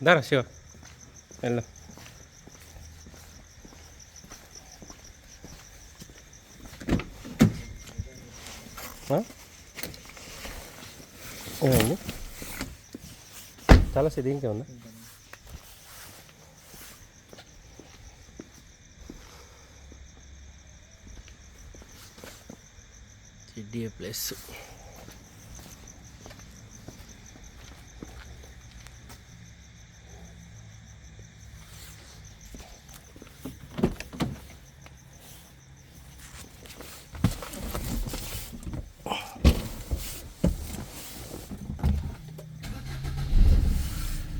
దారా శివ వెళ్దాం ఆ? ఏమైంది చాలా సిద్ధి ఇంకే ఉందా జిడిఏ ప్లస్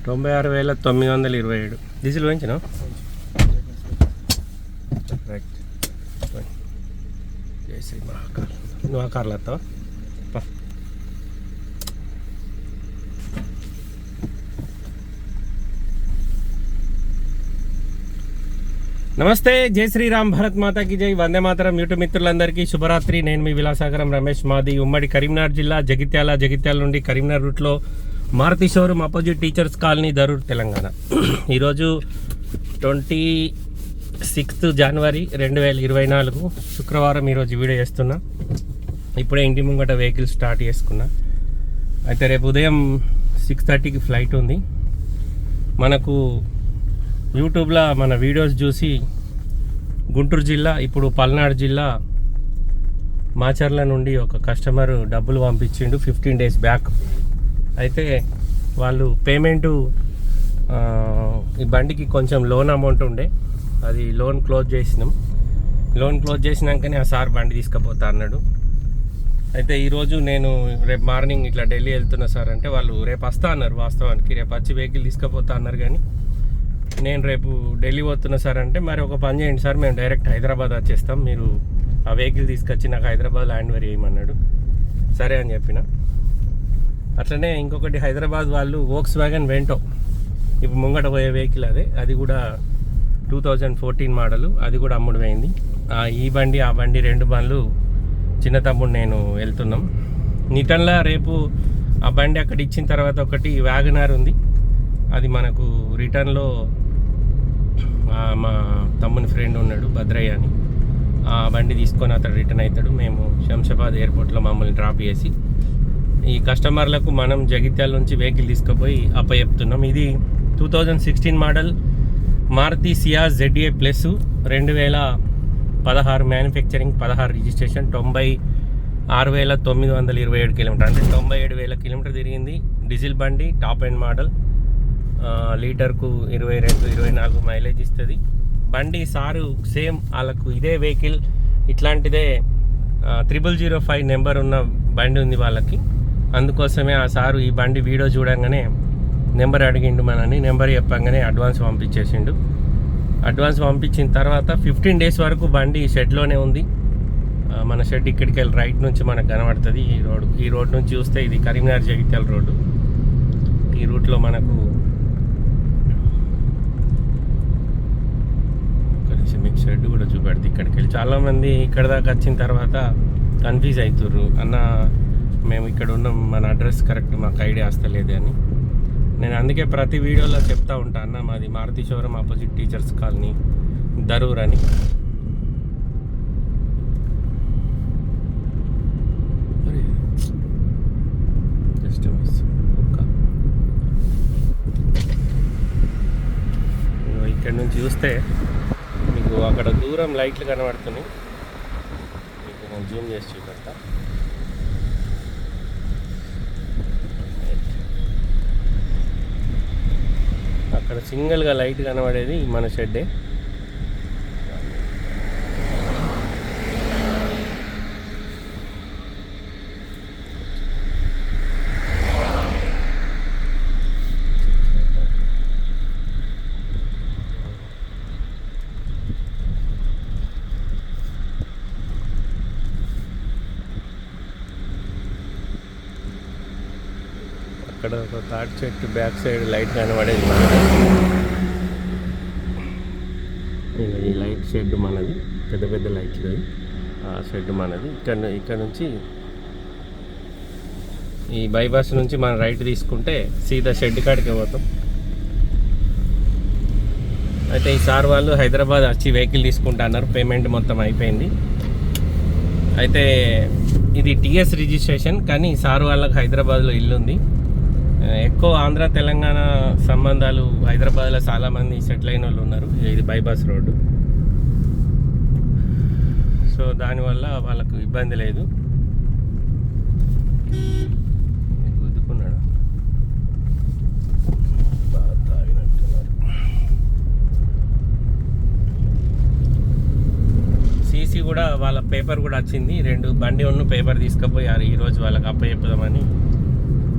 తొంభై ఆరు వేల తొమ్మిది వందల ఇరవై ఏడు. డీజిల్ వేయించిన? రైట్ జై శ్రీ మహాకాల్ నువ్వు ఆ కార్లో వస్తావా? పా. నమస్తే జై శ్రీరామ్ భరత్ మాతాకి జై. వందే మాతరం యూట్యూబ్ మిత్రులందరికీ శుభరాత్రి. నేను మీ విలాసాగరం రమేష్ మాది. ఉమ్మడి కరీంనగర్ జిల్లా జగిత్యాల జగిత్యాల నుండి కరీంనగర్ రూట్లో Maruti showroom opposite teachers colony Darur Telangana. ఈరోజు ట్వంటీ సిక్స్త్ జనవరి రెండు వేల ఇరవై నాలుగు శుక్రవారం ఈరోజు వీడియో చేస్తున్నా. ఇప్పుడే ఇంటి ముంగట వెహికల్ స్టార్ట్ చేసుకున్నా. అయితే రేపు ఉదయం సిక్స్ థర్టీకి ఫ్లైట్ ఉంది. మనకు యూట్యూబ్లో మన వీడియోస్ చూసి గుంటూరు జిల్లా ఇప్పుడు పల్నాడు జిల్లా మాచర్ల నుండి ఒక కస్టమర్ డబ్బులు పంపించిండు. ఫిఫ్టీన్ డేస్ బ్యాక్ అయితే వాళ్ళు పేమెంటు ఈ బండికి కొంచెం లోన్ అమౌంట్ ఉండే. అది లోన్ క్లోజ్ చేసినాం. లోన్ క్లోజ్ చేసినాకనే ఆ సార్ బండి తీసుకుపోతా అన్నాడు. అయితే ఈరోజు నేను రేపు మార్నింగ్ ఇట్లా ఢిల్లీ వెళ్తున్నా సార్ అంటే వాళ్ళు రేపు వస్తా అన్నారు వాస్తవానికి. రేపు వచ్చి వెహికల్ తీసుకుపోతా అన్నారు కానీ నేను రేపు ఢిల్లీ పోతున్నా సార్ అంటే మరి ఒక పని చేయండి సార్ మేము డైరెక్ట్ హైదరాబాద్ వచ్చేస్తాం. మీరు ఆ వెహికల్ తీసుకొచ్చి నాకు హైదరాబాద్ ల్యాండ్ వరి చేయమన్నాడు సరే అని చెప్పిన. అట్లనే ఇంకొకటి హైదరాబాద్ వాళ్ళు వోక్స్ వ్యాగన్ వెంటో ఇప్పుడు ముంగట పోయే వెహికల్ అదే. అది కూడా టూ థౌజండ్ ఫోర్టీన్ మోడలు అది కూడా అమ్ముడు పోయింది ఈ బండి ఆ బండి రెండు బండ్లు చిన్న తమ్ముడు నేను వెళ్తున్నాం. నిటన్లా రేపు ఆ బండి అక్కడ ఇచ్చిన తర్వాత ఒకటి వ్యాగనార్ ఉంది. అది మనకు రిటర్న్లో మా తమ్ముని ఫ్రెండ్ ఉన్నాడు భద్రయ్య అని. ఆ బండి తీసుకొని అతడు రిటర్న్ అవుతాడు. మేము శంషాబాద్ ఎయిర్పోర్ట్లో మమ్మల్ని డ్రాప్ చేసి ఈ కస్టమర్లకు మనం జగిత్యాల నుంచి వెహికల్ తీసుకుపోయి అప్పచెప్తున్నాం. ఇది two thousand sixteen model Maruti Ciaz Z A plus రెండు వేల పదహారు మ్యానుఫ్యాక్చరింగ్ పదహారు రిజిస్ట్రేషన్ తొంభై ఆరు వేల తొమ్మిది వందల ఇరవై ఏడు కిలోమీటర్ అంటే తొంభై ఏడు వేల కిలోమీటర్ తిరిగింది. డీజిల్ బండి టాప్ ఎండ్ మోడల్. లీటర్కు ఇరవై రెండు ఇరవై నాలుగు మైలేజ్ ఇస్తుంది. బండి సారు సేమ్ వాళ్ళకు ఇదే వెహికల్ ఇట్లాంటిదే త్రిబుల్ జీరో ఫైవ్ నెంబర్ ఉన్న బండి ఉంది వాళ్ళకి. అందుకోసమే ఆ సారు ఈ బండి వీడియో చూడంగానే నెంబర్ అడిగిండు మనని నెంబర్ చెప్పంగానే అడ్వాన్స్ పంపించేసిండు. అడ్వాన్స్ పంపించిన తర్వాత ఫిఫ్టీన్ డేస్ వరకు బండి షెడ్లోనే ఉంది. మన షెడ్ ఇక్కడికి వెళ్ళి రైట్ నుంచి మనకు కనబడుతుంది. ఈ రోడ్ ఈ రోడ్ నుంచి చూస్తే ఇది కరీంనగర్ జగిత్యాల రోడ్డు. ఈ రూట్లో మనకు కలిసి మీకు షెడ్ కూడా చూపెడుతుంది ఇక్కడికి వెళ్ళి చాలామంది ఇక్కడ దాకా వచ్చిన తర్వాత కన్ఫ్యూజ్ అవుతుర్రు అన్న మేము ఇక్కడ ఉన్నాం మన అడ్రస్ కరెక్ట్ మాకు ఐడియా వస్తలేదు అని. నేను అందుకే ప్రతి వీడియోలో చెప్తా ఉంటా అన్న మాది Maruti showroom opposite teachers colony Darur అని. Just miss. ఇక్కడ నుంచి చూస్తే మీకు అక్కడ దూరం లైట్లు కనబడుతున్నాయి. మీకు నేను జూమ్ చేసి చూపెడతా. అక్కడ సింగిల్గా లైట్ కనబడేది మన షెడ్డే. అక్కడ ఒక తాటి చెట్టు బ్యాక్ సైడ్ లైట్ కనబడేది మనది. ఈ లైట్ షెడ్ మనది పెద్ద పెద్ద లైట్లు ఆ షెడ్ మనది. ఇక్కడ ఇక్కడ నుంచి ఈ బైపాస్ నుంచి మనం రైట్ తీసుకుంటే సీదా షెడ్ కాడికి పోతాం. అయితే ఈ సార్ వాళ్ళు హైదరాబాద్ వచ్చి వెహికల్ తీసుకుంటా అన్నారు పేమెంట్ మొత్తం అయిపోయింది. అయితే ఇది టీఎస్ రిజిస్ట్రేషన్ కానీ సార్ వాళ్ళకి హైదరాబాద్లో ఇల్లు ఉంది ఎక్కువ ఆంధ్ర తెలంగాణ సంబంధాలు హైదరాబాద్లో చాలామంది సెటిల్ అయిన వాళ్ళు ఉన్నారు. ఇది బైపాస్ రోడ్డు. సో దానివల్ల వాళ్ళకు ఇబ్బంది లేదు. గుద్దుకున్నాడు బాగా తాగినట్టున్నారు సీసీ కూడా వాళ్ళ పేపర్ కూడా వచ్చింది. రెండు బండి ఉన్న పేపర్ తీసుకపోయారు ఈరోజు వాళ్ళకి అప్ప చెప్పుదామని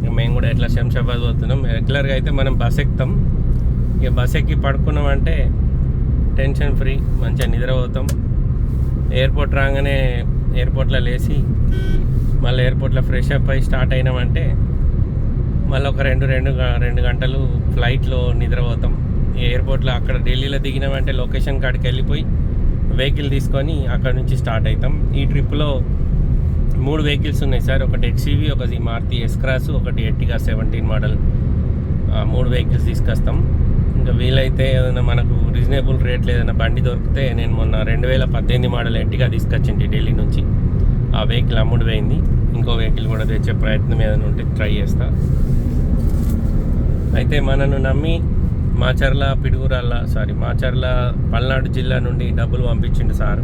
ఇక మేము కూడా ఎట్లా శంషాబాద్ పోతున్నాం. రెగ్యులర్గా అయితే మనం బస్ ఎక్కుతాం. ఇక బస్ ఎక్కి పడుకున్నామంటే టెన్షన్ ఫ్రీ మంచిగా నిద్రపోతాం. ఎయిర్పోర్ట్ రాగానే ఎయిర్పోర్ట్లో లేచి మళ్ళీ ఎయిర్పోర్ట్లో ఫ్రెష్ అప్ అయి స్టార్ట్ అయినామంటే మళ్ళీ ఒక రెండు రెండు గ- రెండు గంటలు ఫ్లైట్లో నిద్రపోతాం. ఎయిర్పోర్ట్లో అక్కడ ఢిల్లీలో దిగినామంటే లొకేషన్ కాడికి వెళ్ళిపోయి వెహికల్ తీసుకొని అక్కడ నుంచి స్టార్ట్ అవుతాం. ఈ ట్రిప్లో మూడు వెహికల్స్ ఉన్నాయి సార్. ఒకటి ఎక్సీవీ ఒకటి మారుతి ఎస్క్రాస్ ఒకటి ఎట్టిగా సెవెంటీన్ మోడల్ ఆ, మూడు వెహికల్స్ తీసుకొస్తాం. ఇంకా వీలైతే ఏదైనా మనకు రీజనబుల్ రేట్లు ఏదైనా బండి దొరికితే నేను మొన్న రెండు వేల పద్దెనిమిది మోడల్ ఎట్టిగా తీసుకొచ్చింది ఢిల్లీ నుంచి. ఆ వెహికల్ అమ్ముడు పోయింది ఇంకో వెహికల్ కూడా తెచ్చే ప్రయత్నం ఏదైనా ఉంటే ట్రై చేస్తా. అయితే మనను నమ్మి మాచర్ల పిడుగురాళ్ళ సారీ మాచర్ల పల్నాడు జిల్లా నుండి డబ్బులు పంపించిండు సార్.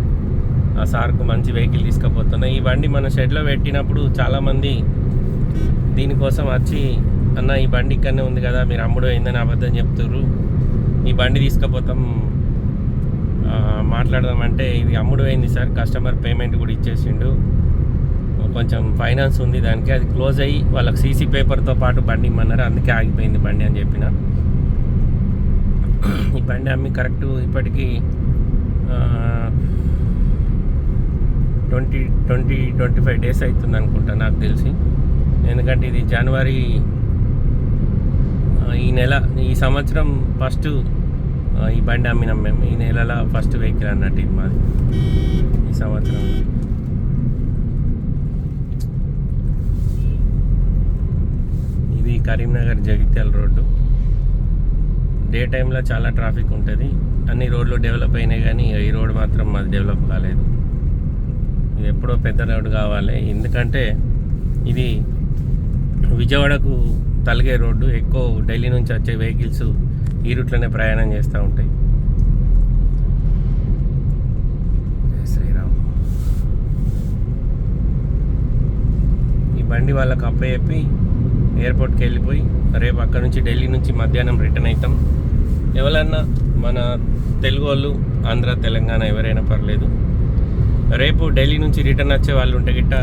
ఆ సార్కు మంచి వెహికల్ తీసుకుపోతున్నా. ఈ బండి మన షెడ్లో పెట్టినప్పుడు చాలామంది దీనికోసం వచ్చి అన్న ఈ బండి ఇక్కడనే ఉంది కదా మీరు అమ్ముడు అయిందని అబద్ధం చెప్తుర్రు. ఈ బండి తీసుకుపోతాం మాట్లాడదాం మాట్లాడదామంటే ఇది అమ్ముడు అయింది సార్. కస్టమర్ పేమెంట్ కూడా ఇచ్చేసిండు. కొంచెం ఫైనాన్స్ ఉంది దానికి. అది క్లోజ్ అయ్యి వాళ్ళకి సీసీ పేపర్తో పాటు బండి ఇమ్మన్నారు. అందుకే ఆగిపోయింది బండి అని చెప్పిన. ఈ బండి అమ్మి కరెక్ట్ ఇప్పటికీ twenty twenty twenty five days అవుతుంది అనుకుంటా నాకు తెలిసి. ఎందుకంటే ఇది జనవరి ఈ నెల ఈ సంవత్సరం ఫస్ట్ ఈ బండి అమ్మినాం మేము. ఈ నెలలో ఫస్ట్ వెహికల్ అన్నట్టు ఇది మాది. ఈ సంవత్సరం. ఇది కరీంనగర్ జగిత్యాల రోడ్డు. డే టైంలో చాలా ట్రాఫిక్ ఉంటుంది. అన్ని రోడ్లు డెవలప్ అయినాయి కానీ ఈ రోడ్ మాత్రం మాది డెవలప్ కాలేదు. ఎప్పుడో పెద్ద రోడ్డు కావాలి. ఎందుకంటే ఇది విజయవాడకు తలిగే రోడ్డు ఎక్కువ ఢిల్లీ నుంచి వచ్చే వెహికల్స్ ఈ రూట్లోనే ప్రయాణం చేస్తూ ఉంటాయి. శ్రీరామ్. ఈ బండి వాళ్ళకి అప్పచెప్పి ఎయిర్పోర్ట్కి వెళ్ళిపోయి రేపు అక్కడ నుంచి ఢిల్లీ నుంచి మధ్యాహ్నం రిటర్న్ అవుతాం. ఎవరన్నా మన తెలుగు వాళ్ళు ఆంధ్ర తెలంగాణ ఎవరైనా పర్లేదు. రేపు ఢిల్లీ నుంచి రిటర్న్ వచ్చే వాళ్ళు ఉంటే గిట్ట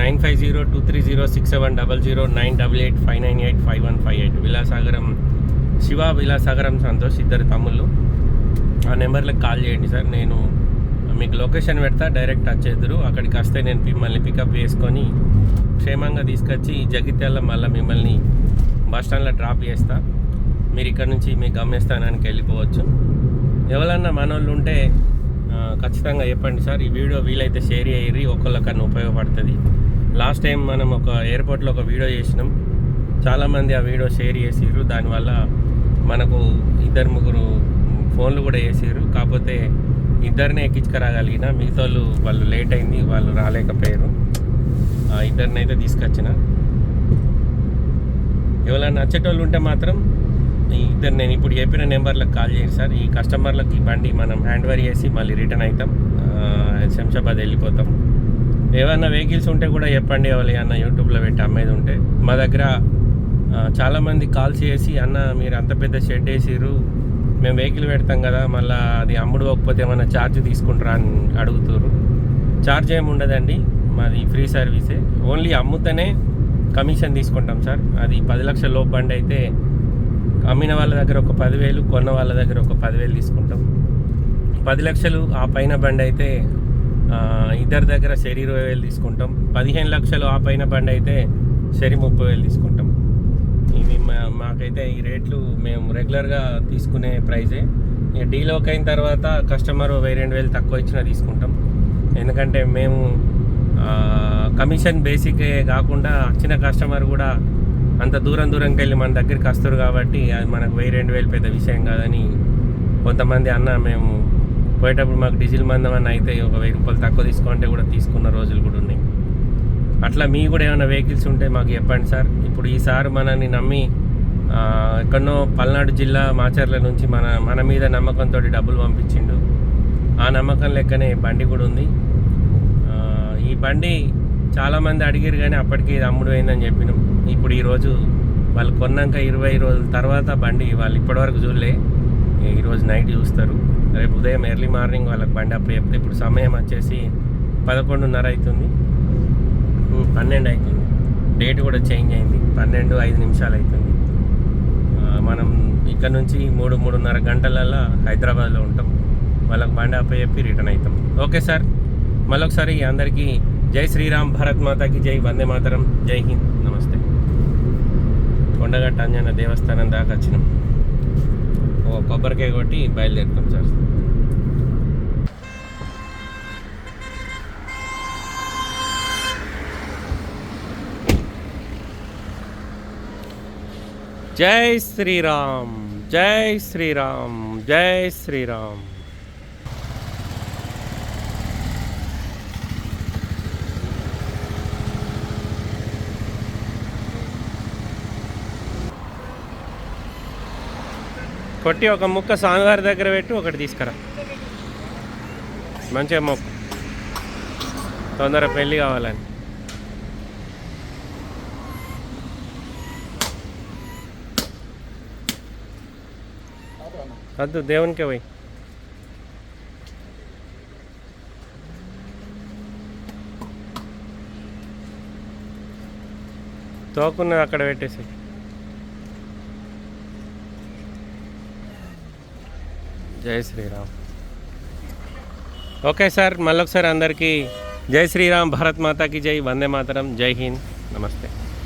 nine five zero two three zero six seven double zero nine double eight five nine eight five one five eight Vilasagaram Shiva Vilasagaram Santosh ఇద్దరు తమ్ముళ్ళు. ఆ నెంబర్లకు కాల్ చేయండి సార్. నేను మీకు లొకేషన్ పెడతా డైరెక్ట్ వచ్చేద్దరు అక్కడికి వస్తే నేను మిమ్మల్ని పికప్ చేసుకొని క్షేమంగా తీసుకొచ్చి జగిత్యాల మళ్ళీ మిమ్మల్ని బస్ స్టాండ్లో డ్రాప్ చేస్తా. మీరు ఇక్కడ నుంచి మీ గమ్యస్థానానికి వెళ్ళిపోవచ్చు. ఎవరన్నా మనోళ్ళు ఉంటే ఖచ్చితంగా చెప్పండి సార్. ఈ వీడియో వీలైతే షేర్ చేయరి ఒకళ్ళకన్నా ఉపయోగపడుతుంది. లాస్ట్ టైం మనం ఒక ఎయిర్పోర్ట్లో ఒక వీడియో చేసినాం. చాలామంది ఆ వీడియో షేర్ చేసిర్రు. దానివల్ల మనకు ఇద్దరు ముగ్గురు ఫోన్లు కూడా చేసిర్రు. కాకపోతే ఇద్దరిని ఎక్కించుకురాగలిగిన మిగతా వాళ్ళు వాళ్ళు లేట్ అయింది వాళ్ళు రాలేకపోయారు. ఆ తీసుకొచ్చిన. ఎవరైనా నచ్చేటోళ్ళు ఉంటే మాత్రం ఇద్దరు నేను ఇప్పుడు చెప్పిన నెంబర్లకు కాల్ చేయండి సార్. ఈ కస్టమర్లకి ఈ బండి మనం హ్యాండ్ ఓవర్ చేసి మళ్ళీ రిటర్న్ అవుతాం. శంషాబాద్ వెళ్ళిపోతాం. ఏమైనా వెహికల్స్ ఉంటే కూడా చెప్పండి ఎవరు అన్న యూట్యూబ్లో పెట్టి అమ్మేది ఉంటే. మా దగ్గర చాలామంది కాల్ చేసి అన్న మీరు అంత పెద్ద షెడ్ వేసిర్రు. మేము వెహికల్ పెడతాం కదా మళ్ళీ అది అమ్ముడు పోకపోతే ఏమన్నా ఛార్జ్ తీసుకుంటారా? అని అడుగుతారు ఛార్జ్ ఏమి ఉండదండి. మాది ఫ్రీ సర్వీసే. ఓన్లీ అమ్ముతనే కమిషన్ తీసుకుంటాం సార్. అది పది లక్షల లోపు బండి అయితే అమ్మిన వాళ్ళ దగ్గర ఒక పదివేలు కొన్న వాళ్ళ దగ్గర ఒక పదివేలు తీసుకుంటాం. పది లక్షలు ఆ పైన బండి అయితే ఇద్దరి దగ్గర సరి ఇరవై వేలు తీసుకుంటాం. పదిహేను లక్షలు ఆ పైన బండి అయితే సరి ముప్పై వేలు తీసుకుంటాం. ఇవి మా మాకైతే ఈ రేట్లు మేము రెగ్యులర్గా తీసుకునే ప్రైజే. ఇక డీలోకి అయిన తర్వాత కస్టమర్ వెయ్యి రెండు వేలు తక్కువ ఇచ్చినా తీసుకుంటాం. ఎందుకంటే మేము కమిషన్ బేసిక్ కాకుండా వచ్చిన కస్టమర్ కూడా అంత దూరం దూరంకి వెళ్ళి మన దగ్గరికి వస్తారు కాబట్టి అది మనకు వెయ్యి రెండు వేలు పెద్ద విషయం కాదని కొంతమంది అన్న మేము పోయేటప్పుడు మాకు డీజిల్ మందం అని అయితే ఒక వెయ్యి రూపాయలు తక్కువ తీసుకుంటే కూడా తీసుకున్న రోజులు కూడా ఉన్నాయి. అట్లా మీ కూడా ఏమైనా వెహికల్స్ ఉంటే మాకు చెప్పండి సార్. ఇప్పుడు ఈసారి మనల్ని నమ్మి ఎక్కడో ఎక్కడనో పల్నాడు జిల్లా మాచర్ల నుంచి మన మన మీద నమ్మకంతో డబ్బులు పంపించిండు. ఆ నమ్మకం లెక్కనే బండి కూడా ఉంది. ఈ బండి చాలామంది అడిగారు కానీ అప్పటికి ఇది అమ్ముడు అయిందని చెప్పినాం. ఇప్పుడు ఈరోజు వాళ్ళు కొన్నాక ఇరవై రోజుల తర్వాత బండి వాళ్ళు ఇప్పటివరకు చూడలే. ఈరోజు నైట్ చూస్తారు. రేపు ఉదయం ఎర్లీ మార్నింగ్ వాళ్ళకి బండి అప్పుడు చెప్తే ఇప్పుడు సమయం వచ్చేసి పదకొండున్నర అవుతుంది పన్నెండు అవుతుంది డేట్ కూడా చేంజ్ అయింది. పన్నెండు ఐదు నిమిషాలు అవుతుంది మనం ఇక్కడ నుంచి మూడు మూడున్నర గంటలల్లో హైదరాబాద్లో ఉంటాం. వాళ్ళకి బండి అప్ప చెప్పి రిటర్న్ అవుతాం ఓకే సార్. మళ్ళొకసారి అందరికీ జై శ్రీరామ్ భారత్ మాతాకి జై వందే మాతరం జై హింద్ నమస్తే కొండగట్ట అంజన దేవస్థానం దాకా వచ్చినాం ఓ కొబ్బరికాయ కొట్టి బయలుదేరుతాం సార్ జై శ్రీరామ్ జై శ్రీరామ్ జై శ్రీరామ్ కొట్టి ఒక ముక్క స్వామివారి దగ్గర పెట్టి ఒకటి తీసుకురా. మంచిగా మొక్కు. తొందర పెళ్ళి కావాలని. వద్దు దేవునికే పోయి. తోకున్నది అక్కడ పెట్టేసి జై శ్రీరామ్. ఓకే సార్ మళ్ళొకసారి అందరికీ జై శ్రీరామ్ భారత్ మాతాకి జై వందే మాతరం జై హింద్ నమస్తే.